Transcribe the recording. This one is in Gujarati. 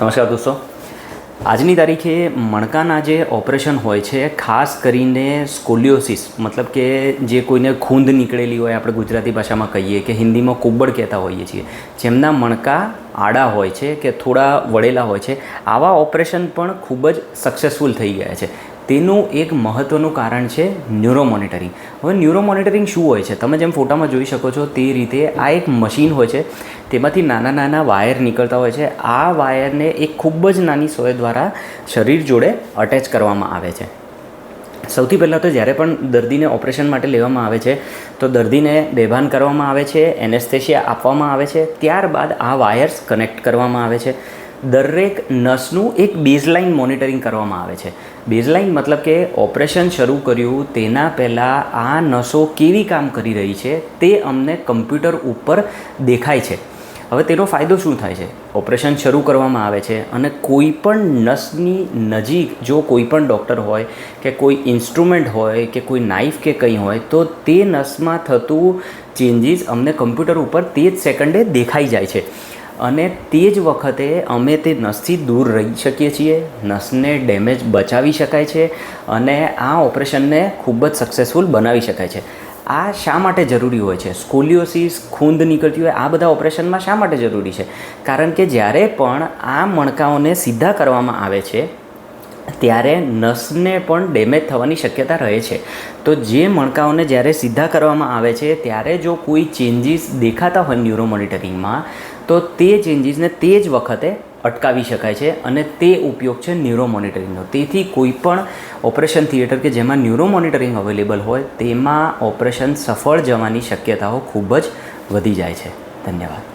નમસ્કાર દોસ્તો. આજની તારીખે મણકાના જે ઓપરેશન હોય છે, ખાસ કરીને સ્કોલિયોસિસ, મતલબ કે જે કોઈને ખૂંદ નીકળેલી હોય, આપણે ગુજરાતી ભાષામાં કહીએ કે હિન્દીમાં કુબ્બડ કહેતા હોઈએ છીએ, જેમના મણકા આડા હોય છે કે થોડા વળેલા હોય છે, આવા ઓપરેશન પણ ખૂબ જ સક્સેસફુલ થઈ ગયા છે. તેનું એક મહત્ત્વનું કારણ છે ન્યુરો મોનિટરિંગ. હવે ન્યુરો મોનિટરિંગ શું હોય છે? તમે જેમ ફોટામાં જોઈ શકો છો તે રીતે આ એક મશીન હોય છે, તેમાંથી નાના નાના વાયર નીકળતા હોય છે. આ વાયરને એક ખૂબ જ નાની સોય દ્વારા શરીર જોડે અટેચ કરવામાં આવે છે. સૌથી પહેલાં તો જ્યારે પણ દર્દીને ઓપરેશન માટે લેવામાં આવે છે, તો દર્દીને બેભાન કરવામાં આવે છે, એનેસ્થેશિયા આપવામાં આવે છે. ત્યારબાદ આ વાયર્સ કનેક્ટ કરવામાં આવે છે. દરેક નસનું એક બેઝલાઇન મોનિટરિંગ કરવામાં આવે છે. બેઝલાઇન મતલબ કે ઓપરેશન શરૂ કર્યું, તેના પહેલાં આ નસો કેવી કામ કરી રહી છે, તે અમને કમ્પ્યુટર ઉપર દેખાય છે. હવે તેનો ફાયદો શું થાય છે? ઓપરેશન શરૂ કરવામાં આવે છે અને કોઈ પણ નસની નજીક જો કોઈ પણ ડૉક્ટર હોય કે કોઈ ઇન્સ્ટ્રુમેન્ટ હોય કે કોઈ નાઇફ કે કંઈ હોય, તો તે નસમાં થતું ચેન્જીસ અમને કમ્પ્યુટર ઉપર તે જ સેકન્ડે દેખાઈ જાય છે. અને તે જ વખતે અમે તે નસથી દૂર રહી શકીએ છીએ. નસને ડેમેજ બચાવી શકાય છે અને આ ઓપરેશનને ખૂબ જ સક્સેસફુલ બનાવી શકાય છે. આ શા માટે જરૂરી હોય છે? સ્કોલિયોસિસ, ખૂંદ નીકળતી હોય, આ બધા ઓપરેશનમાં શા માટે જરૂરી છે? કારણ કે જ્યારે પણ આ મણકાઓને સીધા કરવામાં આવે છે ત્યારે નસને પણ ડેમેજ થવાની શક્યતા રહે છે. તો જે મણકાઓને જ્યારે સીધા કરવામાં આવે છે, ત્યારે જો કોઈ ચેન્જીસ દેખાતા હોય ન્યુરો મોનિટરિંગમાં તો તે ચેન્જીસને તે જ વખતે અટકાવી શકાય છે અને તે ઉપયોગ છે ન્યુરો મોનિટરિંગનો તેથી કોઈ પણ ઓપરેશન થિયેટર કે જેમાં ન્યુરો મોનિટરિંગ અવેલેબલ હોય, તેમાં ઓપરેશન સફળ જવાની શક્યતાઓ ખૂબ જ વધી જાય છે. ધન્યવાદ.